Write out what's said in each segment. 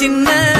சின்ன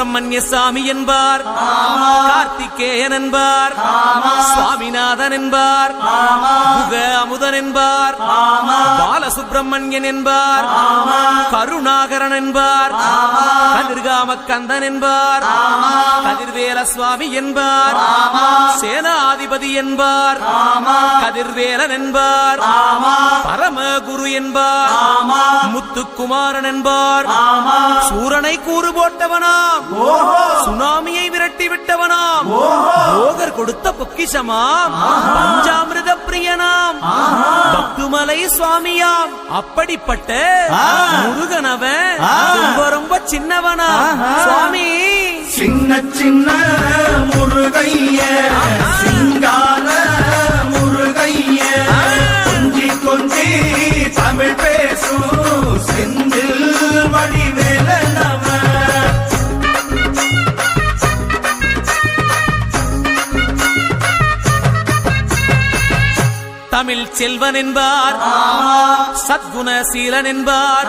சுப்பிரமணிய சாமி என்பார் கார்த்திகேயன் என்பார். சுவாமிநாதன் என்பார். முக அமுதன் என்பார். பாலசுப்பிரமணியன் என்பார். கருணாகரன் என்பார். கதிர்காம கந்தன் என்பார். கதிர்வேல சுவாமி என்பார். சேனாதிபதி என்பார். கதிர்வேலன் என்பார். பரமகுரு என்பார். முத்துக்குமாரன் என்பார். சூரனை கூறு போட்டவனாம். சுனாமியை விரட்டி விட்டவனாம். போகர் கொடுத்த பொக்கிஷமாம். பஞ்சாமிரத பிரியனாம் பக்துமலை சுவாமியாம். அப்படிப்பட்ட முருகனவன் ரொம்ப ரொம்ப சின்னவனா. சுவாமி. சின்ன சின்ன செல்வன் என்பார் சத்குண சீலன் என்பார்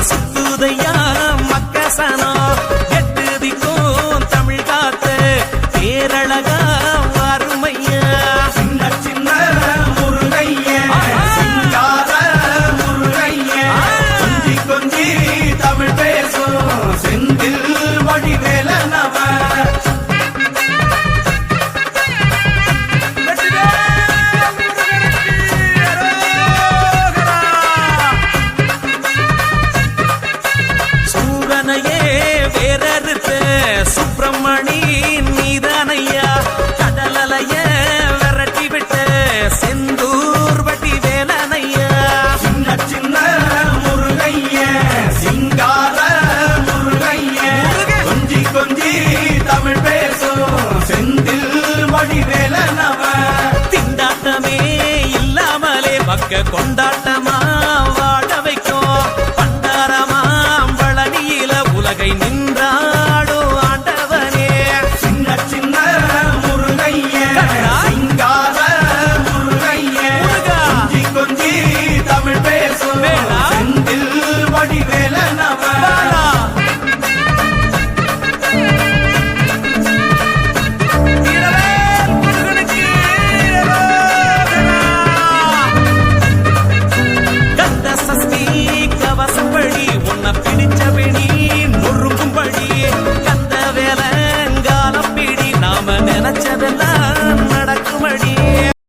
பிறந்தவனே உன்னை சுத்துதையா மக்கசனோ எட்டு திக்கும் தமிழ் காத்த பேரழகா வறுமை தமிழ் பேசும். செந்தில் வடிவேல நம திண்டாட்டமே இல்லாமலே பக்க கொண்டாட்டமா வாட வைக்கும். பண்டாரமாம் வளனியில உலகை நின்று